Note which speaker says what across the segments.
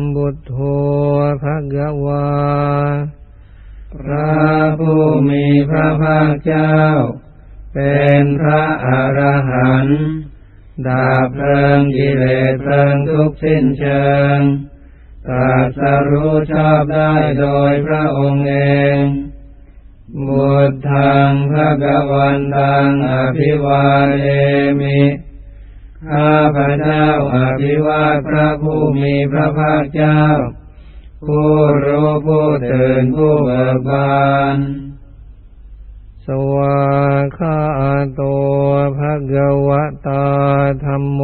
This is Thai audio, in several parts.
Speaker 1: สัมมาสัมพุทโธภะคะวา
Speaker 2: พระผู้มีพระภาคเจ้า เป็นพระอรหันต์ดาบเพลิงกิเลสเพลิงทุกสิ้นเชิงตรัสรู้ชอบได้โดยพระองค์เองบุตรทางพระกวันตังอภิวาเทมิ ข้าพระเจ้าอภิวาทพระผู้มีพระภาคเจ้า ผู้รู้ผู้ตื่นผู้เบิกบาน
Speaker 1: สวาคาโตภะคะวะตาธรรมโม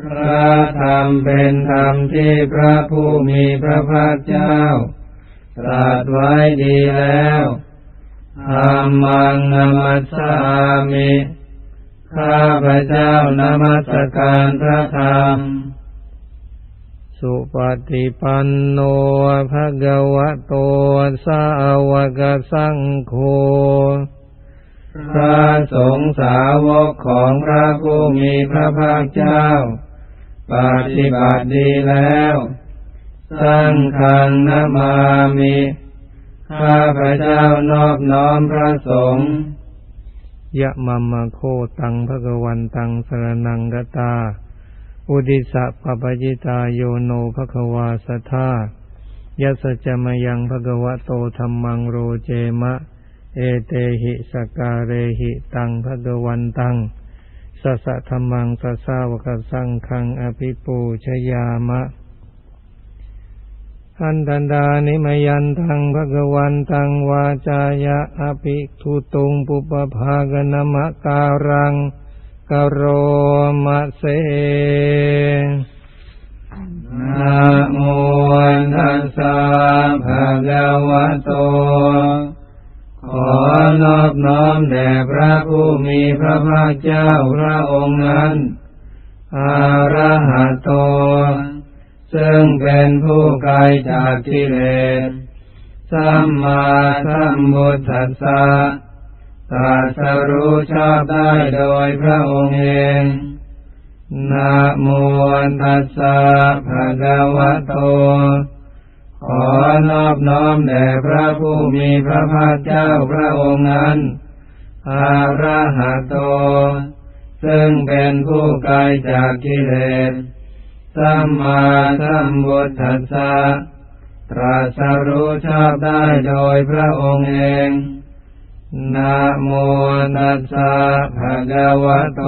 Speaker 2: พระธรรมเป็นธรรมที่พระผู้มีพระภาคเจ้า ตรัสไว้ดีแล้วธรรมังนมัสสามิ ข้าพระเจ้านมัสการพระธรรม
Speaker 1: สุปฏิปันโนภะคะวะโต สาวกสังโฆ
Speaker 2: พระสงฆ์สาวกของพระผู้มีพระภาคเจ้า ปฏิบัติดีแล้วสังฆังนามามิ ข้าพระเจ้านอบน้อมพระสงฆ์
Speaker 1: ยะมัมมะโคตังภะคะวันตังสรนังกตา อุดิสะปปะจิตาโยโนภะควาสทธายัสจมยังภะคะวะโตธัมมังโรเจมะ เอเตหิสกการเรหิตังภะควันตังสสะธัมมังสสาวกสังฆังอภิปูชยามะ อันตันดานิมยันตังภะคะวันตังวาจายะอภิทุตุงปุปภากนมะการังกโรมะเส
Speaker 2: นะโมตัสสะภะคะวะโต ขอนอบน้อมแด่พระผู้มีพระภาคเจ้าพระองค์นั้น อาระหะโต ซึ่งเป็นผู้ไกลจากกิเลส สัมมาสัมพุทธัสสะตรัสรู้ชอบได้โดยพระองค์เอง นะโมตัสสะภะคะวะโต ขอนอบน้อมแด่พระผู้มีพระภาคเจ้าพระองค์นั้นอาระหะโต ซึ่งเป็นผู้ไกลจากกิเลส สัมมาสัมพุทธัสสะตรัสรู้ชอบได้โดยพระองค์เอง นะโมตัสสะภะคะวะโต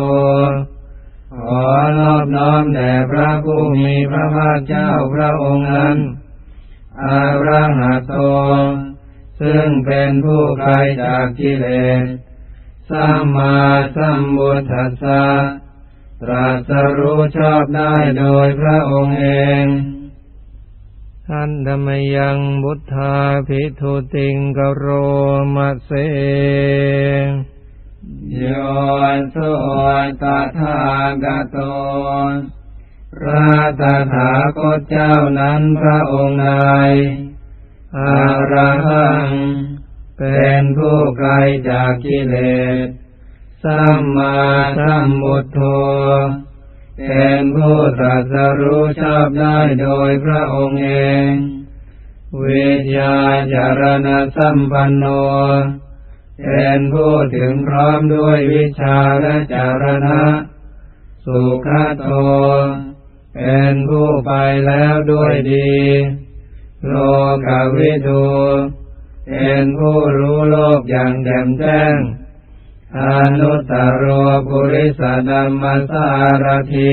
Speaker 2: ขอนอบน้อมแด่พระผู้มีพระภาคเจ้าพระองค์นั้น อาระหะโต ซึ่งเป็นผู้ไกลจากกิเลส สัมมาสัมพุทธัสสะ ตรัสรู้ชอบได้โดยพระองค์เอง
Speaker 1: อันธรรมยังบุทธาภิทุติงกโรมะเส
Speaker 2: โยโสตถาคโตพระตถาคตเจ้านั้นพระองค์ใดอาระหัง เป็นผู้ไกลจากกิเลส สัมมาสัมพุทโธเป็นผู้ตรัสรู้ชอบได้โดยพระองค์เองวิทยาจารณสัมปันโนเป็นผู้ถึงพร้อมด้วยวิชาและจารณะ สุขโต เป็นผู้ไปแล้วด้วยดี โลกวิทูเป็นผู้รู้โลกอย่างแจ่มแจ้ง อนุตตรปุริสดัมมัสสารถิ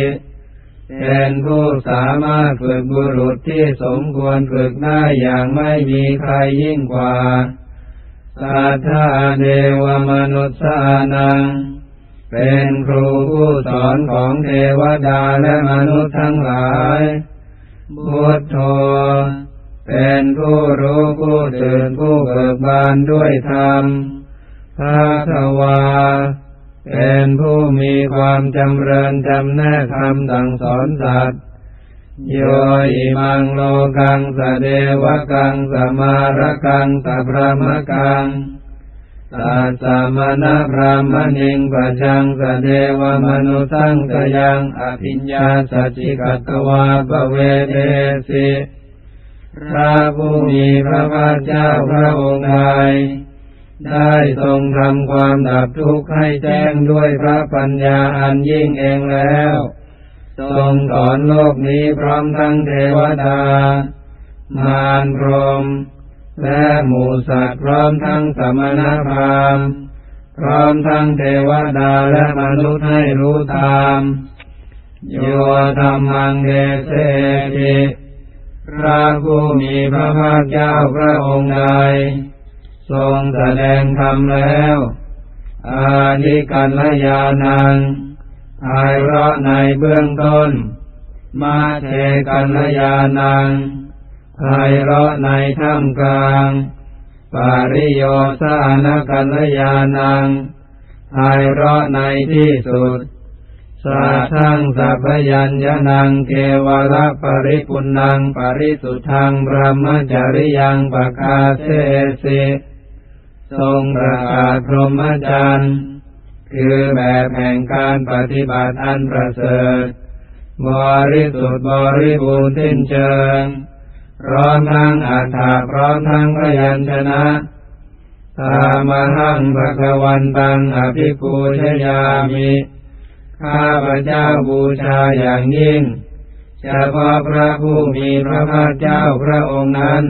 Speaker 2: เป็นผู้สามารถฝึกบุรุษที่สมควรฝึกได้อย่างไม่มีใครยิ่งกว่า สัทธาเดวมนุษย์สานัง เป็นครูผู้สอนของเทวดาและมนุษย์ทั้งหลายพุทโธเป็นผู้รู้ผู้ตื่นผู้เบิกบานด้วยธรรม ภาควา เป็นผู้มีความจำเริญจำแนกธรรมสั่งสอนสัตว์โยอิมังโลกังสเดวกังสมารกังสพรหมกังตัสสะมณะพรามณิงปัจจังสเดวมนุสังกยังอภิญญาสัจจิกัตวาปเวเดสิพระผู้มีพระภาคเจ้าพระองค์ใด ได้ทรงทำความดับทุกข์ให้แจ้งด้วยพระปัญญาอันยิ่งเองแล้ว ทรงสอนโลกนี้พร้อมทั้งเทวดา มารพรม และหมูสัตว์พร้อมทั้งสมณพราหมณ์พร้อมทั้งเทวดาและมนุษย์ให้รู้ตามโยธรรมังเดเสติพระผู้มีพระภาคเจ้าพระองค์ใด ทรงแสดงธรรมแล้ว อานิกันลยานังภายเราะในเบื้องต้น มาเทกันลยานังภายเราะในท่ามกลาง ปาริโยสานกัลยานังภายเราะในที่สุด สาทังสัพยัญญนังเกวระปริปุณังปริสุทธังพรมจริยังปกาเสสิ ทรงประกาศพรหมจรรย์คือแบบแห่งการปฏิบัติอันประเสริฐ บริสุทธิ์บริบูรณ์สิ้นเชิง พร้อมทั้งอัฏฐาพร้อมทั้งพยัญชนะตามหังภะวันตังอภิปูชยามิ ข้าพระเจ้าบูชาอย่างยิ่งเฉพาะพระผู้มีพระภาคเจ้าพระองค์นั้น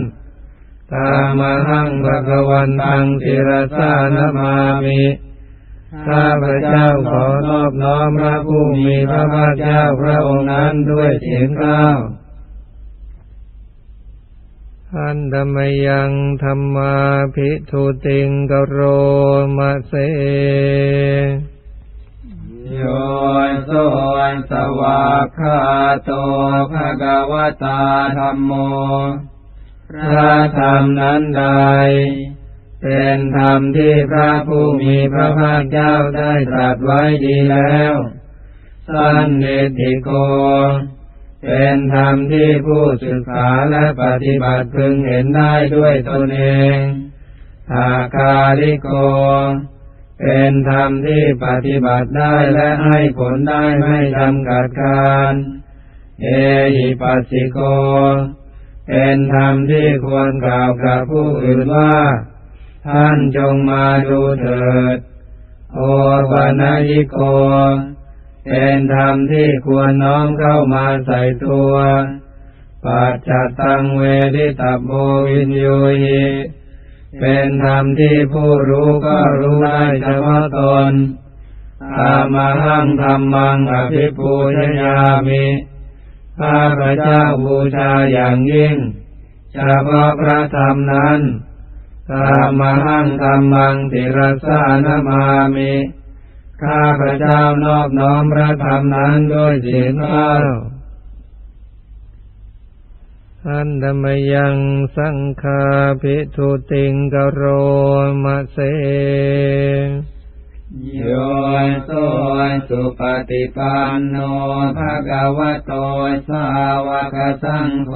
Speaker 2: ตามหังภะวันตังศิรสานมามิข้าพระเจ้าขอนอบน้อมพระผู้มีพระภาคเจ้าพระองค์นั้นด้วยเสียงกล้าว
Speaker 1: อันธรรมยังธรรมาภิทุติงกโรมะเส
Speaker 2: โยโสสวากขาโตภะกวตาธรรมโม พระธรรมนั้นใด เป็นธรรมที่พระผู้มีพระภาคเจ้าได้ตรัสไว้ดีแล้วสันเนติโก เป็นธรรมที่ผู้ศึกษาและปฏิบัติพึงเห็นได้ด้วยตนเองทาคาลิโก เป็นธรรมที่ปฏิบัติได้และให้ผลได้ไม่จำกัดการ เอหิปัสสิโก เป็นธรรมที่ควรกล่าวกับผู้อื่นว่า ท่านจงมาดูเถิด โอปนายิโก เป็นธรรมที่ควรน้อมเข้ามาใส่ตัวปัจจตังเวทิตาโมวินโยหิเป็นธรรมที่ผู้รู้ก็รู้ได้เฉพาะตนตามาหังธรรมังอภิปูชยามิ ข้าพระเจ้าบูชาอย่างยิ่งเฉพาะพระธรรมนั้นตามหังธรรมังติรสานามามิข้าพระเจ้านอบน้อมพระธรรมนั้นด้วยเสียงกล้า
Speaker 1: อันธรรมยังสังฆาภิทุติงกโรมะเส
Speaker 2: โยโสสุปฏิปันโนภะคะวะโตสาวกสังโฆ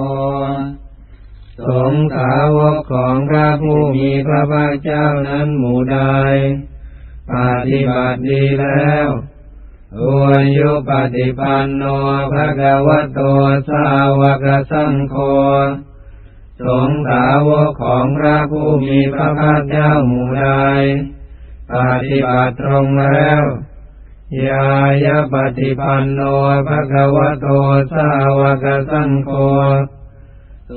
Speaker 2: สงฆ์สาวกของพระผู้มีพระภาคเจ้านั้นหมู่ใดปฏิบัติดีแล้วอวนยุปฏิปันโนภะคะวะโตสาวกสังโฆสงฆ์สาวกของพระผู้มีพระภาคเจ้าหมู่ใด ปฏิบัติตรงแล้วยายาปฏิปันโนภะคะวะโตสาวกสังโฆ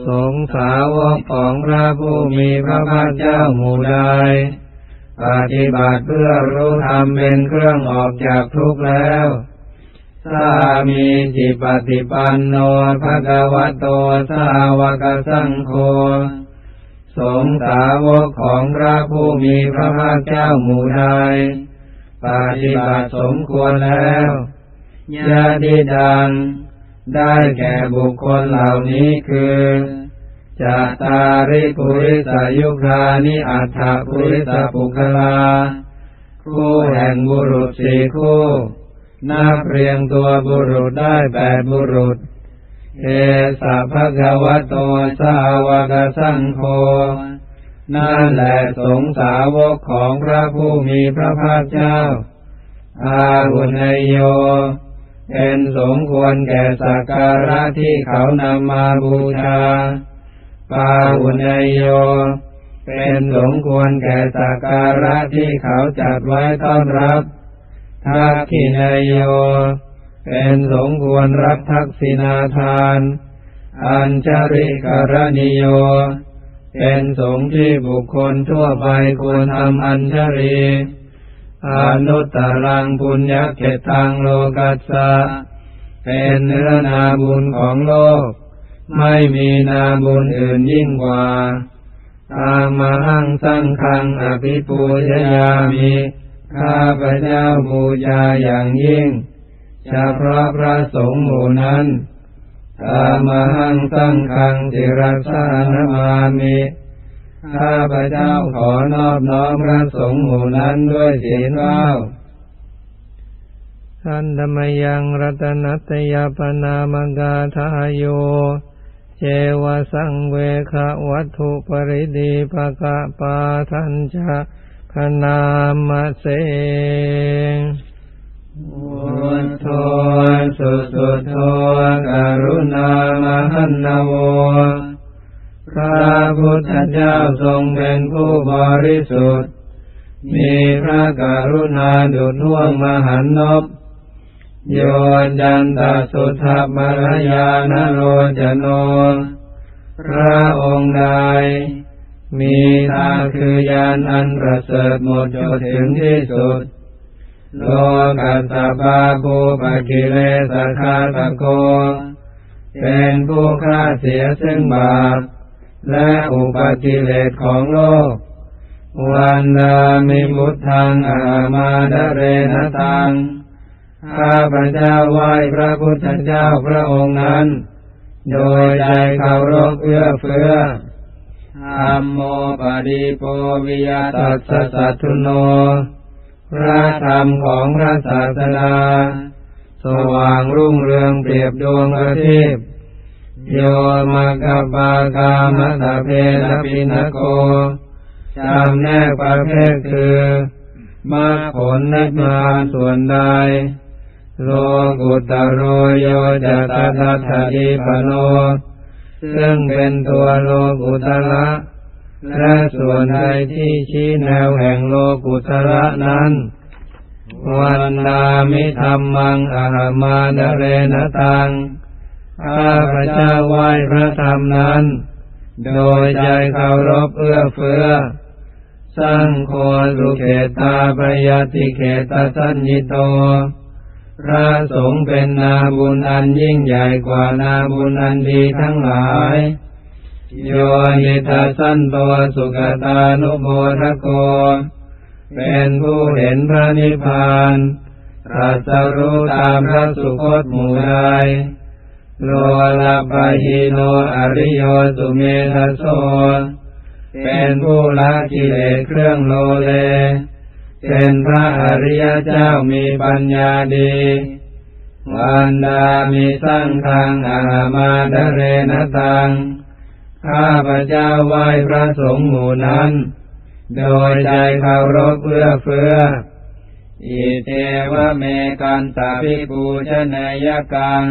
Speaker 2: สงสาวกของพระผู้มีพระภาคเจ้าหมู่ใดปฏิบัติเพื่อรู้ธรรมเป็นเครื่องออกจากทุกข์แล้วสามีจิปฏิปันโนภะคะวะโตสาวกสังโฆ สงสาวกของพระผู้มีพระภาคเจ้าหมู่ใดปฏิบัติสมควรแล้วญาติดัง ได้แก่บุคคลเหล่านี้คือจาตาริปุริสายุคานิอัฏฐปุริสปุคลา คู่แห่งบุรุษสี่คู่ นับเรียงตัวบุรุษได้แปดบุรุษ เอสะภะคะวะโตสาวกสังโฆนั่นแหละสงสาวกของพระผู้มีพระภาคเจ้า อาหุนยโย เป็นสมควรแก่สักการะที่เขานำมาบูชา ปาหุนยโย เป็นสมควรแก่สักการะที่เขาจัดไว้ต้อนรับทักขินโย เป็นสมควรรับทักษินาทาน อัญชริกรณิโย เป็นสงที่บุคคลทั่วไปควรทำอัญชรีอนุตตรังปุญญเกตังโลกัสสะ เป็นเนื้อนาบุญของโลก ไม่มีนาบุญอื่นยิ่งกว่าตามมาหังสังฆังอภิปูชยามิ ข้าพระเจ้าบูชาอย่างยิ่ง เฉพาะพระสงฆ์หมู่นั้นตามหังสังฆังจิรัสานมามิข้าพระเจ้าขอนอบน้อมพระสงฆ์หมู่นั้นด้วยศีลว่าว
Speaker 1: ทันธมยังรัตนัตยปนามกาทายโย เจวสังเวคะวัตถุปริดีปะกะปาทันจะพนามเสง
Speaker 2: พุทโธสุสุโธกรุณามหันนโวพระพุทธเจ้าทรงเป็นผู้บริสุทธิ์ มีพระกรุณาดุจห่วงมหันนบโยจันตสุทธมรยานโรจโน พระองค์ใดมีตาคือยานอันประเสริฐหมดจดถึงที่สุด โลกัสสะปาภูปกิเลสคาตโก เป็นผู้ฆ่าเสียซึ่งบาป และอุปกิเลสของโลก วันนามิมุตทังอามาดเรนตัง ข้าพระเจ้าไหว้พระพุทธเจ้าพระองค์นั้น โดยใจเคารพเอื้อเฟื้อธัมโมปฏิโปวิยตัสสะสัทธุโน พระธรรมของพระศาสดาสว่างรุ่งเรืองเปรียบดวงอาทิตย์โยมกปากามตะเพนปินโกจำแนกประเภทคือมรรคผลนิพพานส่วนใด โลกุตโรโยจะตถาคติปโน ซึ่งเป็นตัวโลกุตระ และส่วนใดที่ชี้แนวแห่งโลกุตระนั้น วันดามิธรรมังอาหามาดเรนตังข้าพระเจ้าไหว้พระธรรมนั้น โดยใจเคารพเอื้อเฟื้อ สร้างโคสุเขตาปยติเขตสัญญิโต พระสงฆ์เป็นนาบุญอันยิ่งใหญ่กว่านาบุญอันดีทั้งหลาย โยนิทัสสันโตสุขตานุโมทโก เป็นผู้เห็นพระนิพพานตรัสรู้ตามพระสุคตหมู่ใดโลลาปะหิโนอริโยสุเมทโสเป็นผู้ละกิเลสเครื่องโลเล เป็นพระอริยเจ้ามีปัญญาดีวันดามีสร้างทางอามาดเรนตัง ข้าพระเจ้าไหว้พระสงฆ์หมู่นั้น โดยใจเคารพเพื่อเฟืออิเทวเมกันตาภิปูชนยกัง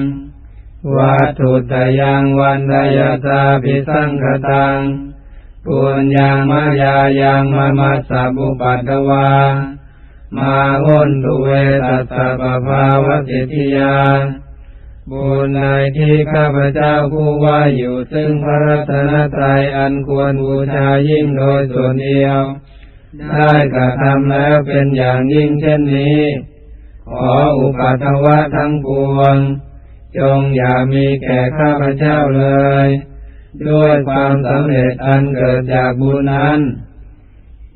Speaker 2: วัตถุตยังวันดยตาภิสังคตังปุญญามายายังมามาสาบุปัตตวา มาหุนตุเวตัสสะปภาวะติทิยา บุญในที่ข้าพเจ้าผู้ว่าอยู่ซึ่งพระรัตนตรัยอันควรบูชายิ่งโดยส่วนเดียว ได้กระทำแล้วเป็นอย่างยิ่งเช่นนี้ ขออุปัตวะทั้งปวง จงอย่ามีแก่ข้าพเจ้าเลย ด้วยความสำเร็จอันเกิดจากบุญนั้น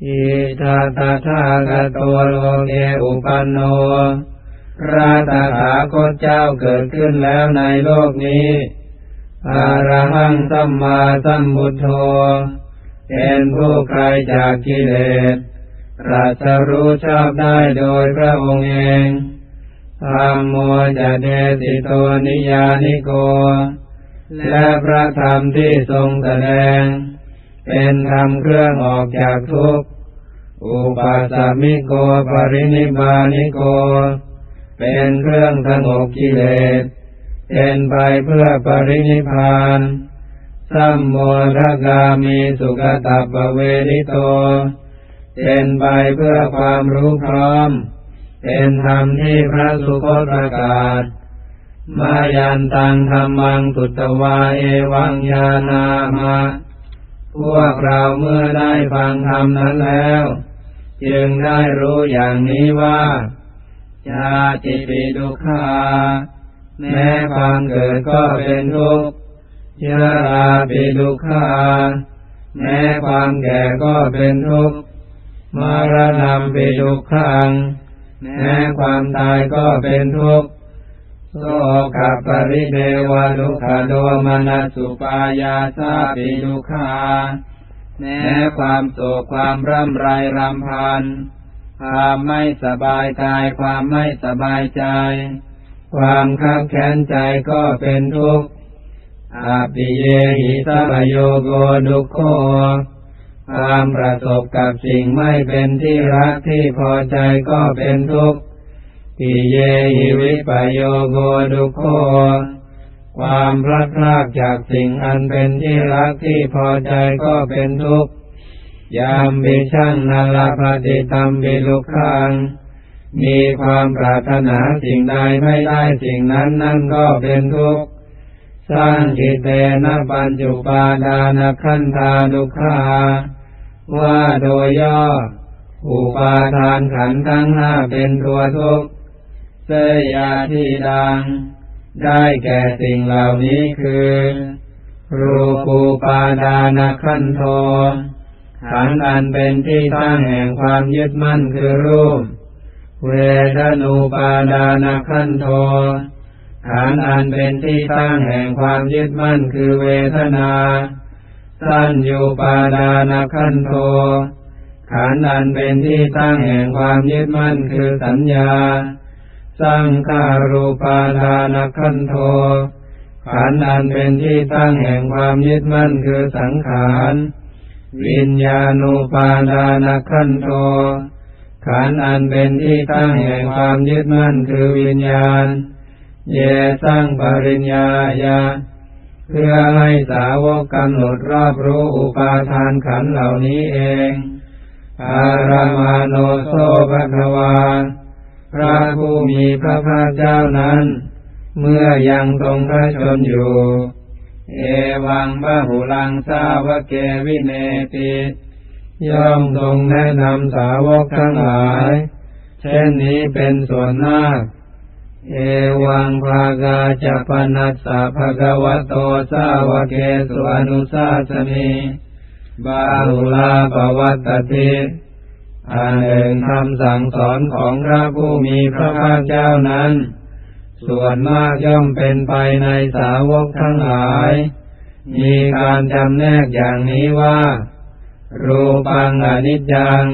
Speaker 2: อิทาตาทากโตโลเกอุปันโน พระตถาคตเจ้าเกิดขึ้นแล้วในโลกนี้อารหังสัมมาสัมพุทโธเป็นผู้ไกลจากกิเลสรัสรู้ชอบได้โดยพระองค์เองธรรมโมจะเดสิโตนิยานิโก และพระธรรมที่ทรงแสดง เป็นธรรมเครื่องออกจากทุกข์ อุปัสสมิโกปรินิบานิโก เป็นเครื่องสงบกิเลส เป็นไปเพื่อปรินิพานสัมโมทกามีสุขตัปเวริโต เป็นไปเพื่อความรู้พร้อม เป็นธรรมที่พระสุคตประกาศ มายันตังธรรมังตุตวาเอวังยานามาพวกเราเมื่อได้ฟังธรรมนั้นแล้ว จึงได้รู้อย่างนี้ว่า ชาติปิดุขาแม้ความเกิดก็เป็นทุกข์ชราปิดุขาแม้ความแก่ก็เป็นทุกข์มรณะปิดุขังแม้ความตายก็เป็นทุกข์โสกปริเดวะดุขโดมนัสุปายาสาปิดุขาแม้ความโศกความร่ำไรรำพัน ความไม่สบายกาย ความไม่สบายใจ ความขับแค้นใจก็เป็นทุกข์อาปิเยหิสัพโยโกดุโคความประสบกับสิ่งไม่เป็นที่รักที่พอใจก็เป็นทุกข์ปิเยหิวิปโยโกดุโคความพลัดพรากจากสิ่งอันเป็นที่รักที่พอใจก็เป็นทุกข์ ยามบิช่งนาลปฏิตัมบิลุขัง มีความปรารถนาสิ่งใดไม่ได้สิ่งนั้นนั่นก็เป็นทุกข์ สร้างกิเตนะปัญจุปาดานขันธาดุขาว่าโดยย่อ อุปาทานขันทั้งห้าเป็นตัวทุกข์เสยยาที่ดัง ได้แก่สิ่งเหล่านี้คือ รูปูปาดานขันโท ขันธ์อันเป็นที่ตั้งแห่งความยึดมั่นคือรูป เวทนูปาดานขันโทขันธ์อันเป็นที่ตั้งแห่งความยึดมั่นคือเวทนาสัญญูปาดานขันโทขันธ์อันเป็นที่ตั้งแห่งความยึดมั่นคือสัญญาสังขารูปาทานขันโท ขันธ์อันเป็นที่ตั้งแห่งความยึดมั่นคือสังขาร วิญญาณูปาทานขันโทขันอันเป็นที่ตั้งแห่งความยึดมั่นคือวิญญาณ เยสังปริญญาญาเพื่อให้สาวกกำหนดรอบรู้อุปาทานขันเหล่านี้เอง อารามาโนโซภควา พระผู้มีพระภาคเจ้านั้น เมื่อยังทรงพระชนอยู่ เอวังบะหุลังสาวเกวิเนติย่อมทรงแนะนำสาวกทั้งหลาย เช่นนี้เป็นส่วนมาก เอวังภากาจะปนัสสะภะวะโตสาวเกสุอนุสาสนีบาหุลาปวัตติอันหนึ่งคำสั่งสอนของพระผู้มีพระภาคเจ้านั้น ส่วนมากย่อมเป็นไปในสาวกทั้งหลาย มีการจำแนกอย่างนี้ว่า รูปังอนิจจัง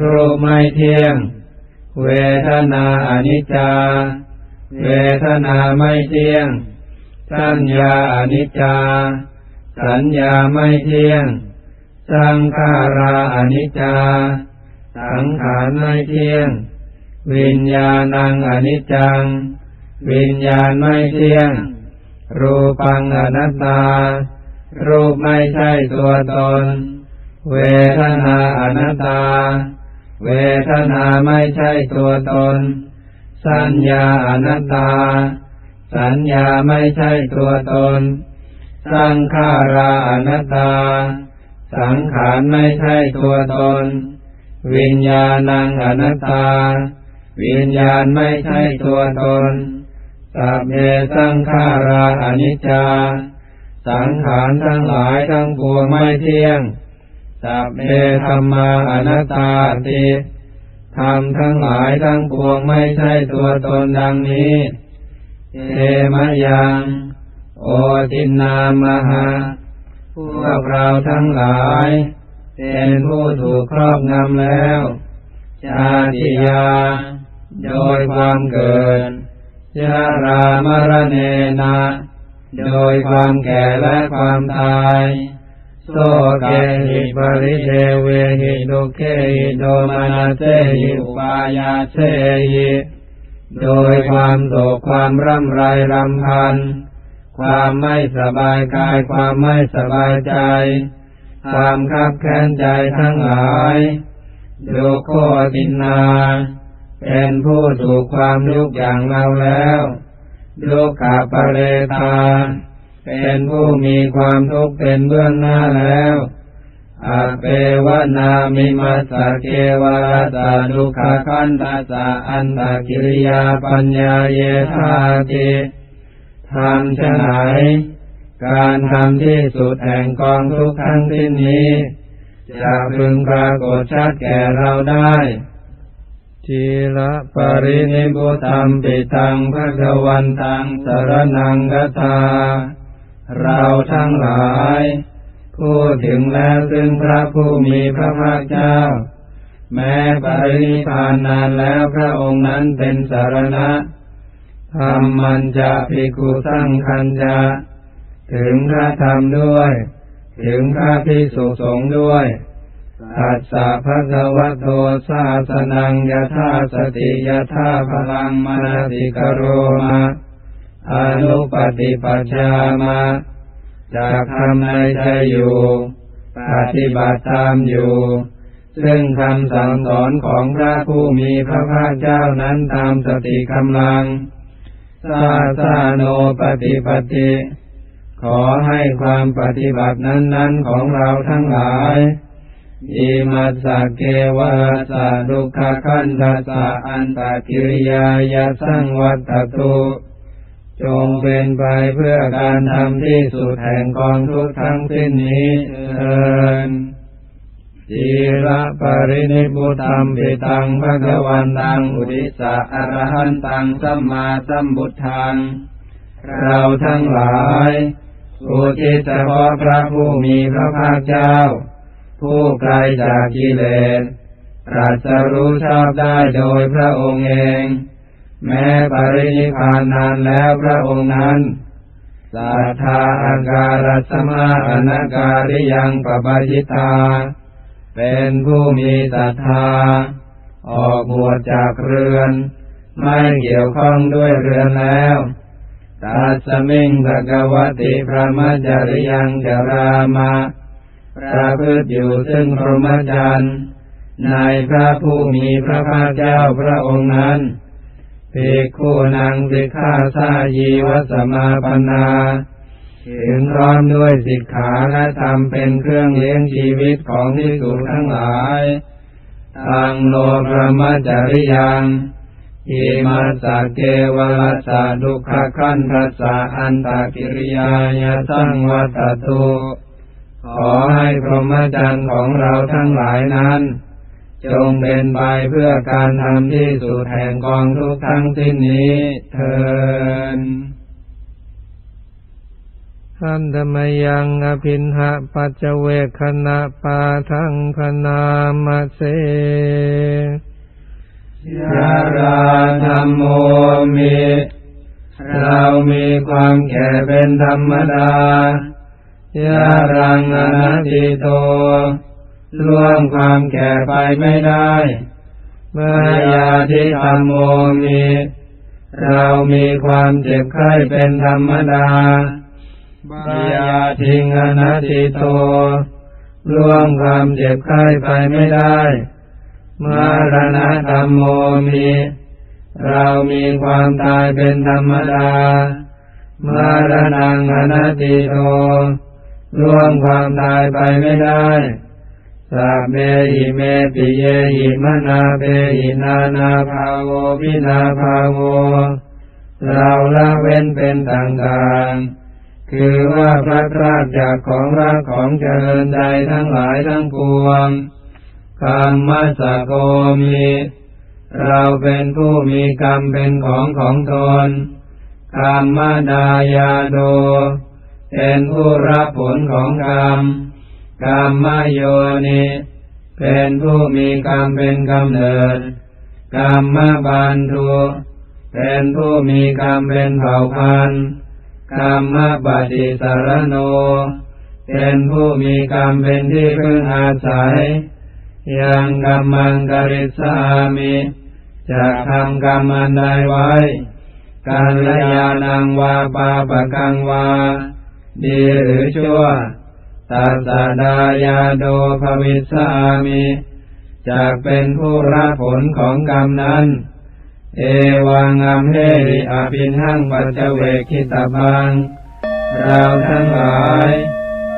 Speaker 2: รูปไม่เที่ยง เวทนาอนิจจา เวทนาไม่เที่ยง สัญญาอนิจจา สัญญาไม่เที่ยง สังขาราอนิจจา สังขารไม่เที่ยง วิญญาณังอนิจจัง วิญญาณไม่เที่ยง รูปังอนัตตา รูปไม่ใช่ตัวตน เวทนาอนัตตา เวทนาไม่ใช่ตัวตน สัญญาอนัตตา สัญญาไม่ใช่ตัวตน สังขาราอนัตตา สังขารไม่ใช่ตัวตน วิญญาณังอนัตตา วิญญาณไม่ใช่ตัวตน สัพเพสังขาราอนิจจา สังขารทั้งหลายทั้งปวงไม่เที่ยง สัพเพธรรมาอนัตตาติธรรมทั้งหลายทั้งปวงไม่ใช่ตัวตนดังนี้เทมยัง โอตินามหาพวกเราทั้งหลาย เป็นผู้ถูกครอบงำแล้ว ชาติยา โดยความเกิด ชารามรเนนาโดยความแก่และความตายโสเกหิปริเทเวหิดุเคหิโดมานาเสหิอุปายาเสหิโดยความโศกความร่ำไรรำพัน ความไม่สบายกายความไม่สบายใจ ความคับแค้นใจทั้งหลายดุโคตินา เป็นผู้ถูกความยุกอย่างเราแล้วดุขาปเรตา เป็นผู้มีความทุกข์เป็นเบื้องหน้าแล้วอาเปวนามิมัสเกวะตาดุขาคันตาสะอันตากิริยาปัญญาเยธาติทำชะไหนการทำที่สุดแห่งกองทุกข์ทั้งสิ้นนี้ จะพึงปรากฏชัดแก่เราได้
Speaker 1: จีละ
Speaker 2: ปรินิพพุตัมปิตังภะคะวันตังสรนังกตา เราทั้งหลาย พูดถึงแล้วซึ่งพระผู้มีพระภาคเจ้า แม้ปรินิพานนานแล้วพระองค์นั้นเป็นสารณะธรรมันจะภิกขุสังคัญจะถึงพระธรรมด้วย ถึงพระภิกษุสงฆ์ด้วย ตัสสะภะคะวะโตสาสนังยถาสติยถาพลังมนติกโรมาอนุปฏิปัชฌามาจากทำในใจอยู่ ปฏิบัติตามอยู่ ซึ่งคำสั่งสอนของพระผู้มีพระภาคเจ้านั้นตามสติกำลังสาสาโนปฏิปติขอให้ความปฏิบัตินั้น ๆ ของเราทั้งหลาย อิมัสสะเกวะสะดุขคันทัสสะอันตกิริยายาสังวัตตุจงเป็นไปเพื่อการทำที่สุดแห่งกองทุกข์ทั้งสิ้นนี้เถิดจีระปรินิพุตัมปิตังภะคะวันตังอุติสะอรหันตังสัมมาสัมพุทธัง เราทั้งหลายอุทิศเฉพาะพระผู้มีพระภาคเจ้า ผู้ไกลจากกิเลสตรัสรู้ชอบได้โดยพระองค์เอง แม้ปรินิพานนานแล้วพระองค์นั้นสัทธาอาการสมาอนาการิยังปปาจิตา เป็นผู้มีศรัทธา ออกบวชจากเรือน ไม่เกี่ยวข้องด้วยเรือนแล้วตัสมิงภะกวติพระมัจจริยังจรามา ประพฤติอยู่ซึ่งพรหมจรรย์ในพระผู้มีพระภาคเจ้าพระองค์นั้นภิกขุนางสิกขาสายีวสมาปนาถึงร้อมด้วยสิกขาและธรรมเป็นเครื่องเลี้ยงชีวิตของที่สุทั้งหลายทางโลพระมจริยังอิมาสะเกวลสสะดุขคันทัสสะอันตกิริยายาสังวัตตุ ขอให้พรหมจรรย์ของเราทั้งหลายนั้น จงเป็นไปเพื่อการทำที่สุดแห่งกองทุกทั้งสิ้นนี้เถิด
Speaker 1: อันธรรมยังอภินหะปัจเจเวคขณะปาทังพนามเส
Speaker 2: ยาราธรรมโมมิ เรามีความแก่เป็นธรรมดา ยารังอนัตติโตล่วงความแก่ไปไม่ได้เมื่อยาทิธรรมโมมิเรามีความเจ็บไข้เป็นธรรมดาบายาทิงอนัตติโตล่วงความเจ็บไข้ไปไม่ได้เมารณะธรรมโมมิเรามีความตายเป็นธรรมดาเมารณังอนัตติโต ล่วงความตายไปไม่ได้สัพเมหิเมปิเยหิมนาเปหินานาภาโววินาภาโวเราละเว้นเป็นต่างๆ คือว่าพระราชจากของรักของเจริญใจทั้งหลายทั้งปวงกรรมสะโกมิเราเป็นผู้มีกรรมเป็นของของตนกรรมดายาโด เป็นผู้รับผลของกรรมกรรมโยนิเป็นผู้มีกรรมเป็นกำเนิดกรรมบันทุเป็นผู้มีกรรมเป็นเผ่าพันธุ์กรรมปฏิสารโน เป็นผู้มีกรรมเป็นที่พึ่งอาศัย ยังกรรมังกริสามิจะทำกรรมอันใดไว้กัละยาณังวาปาปะกังวา ดีหรือชั่วตัสดายาโดภวิสามิจากเป็นผู้รับผลของกรรมนั้น เอวังอัมเฮริอภินหังปัจเวคิตาบัง เราทั้งหลาย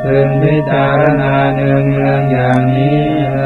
Speaker 2: พึงพิจารณาเนืองเนืองอย่างนี้แล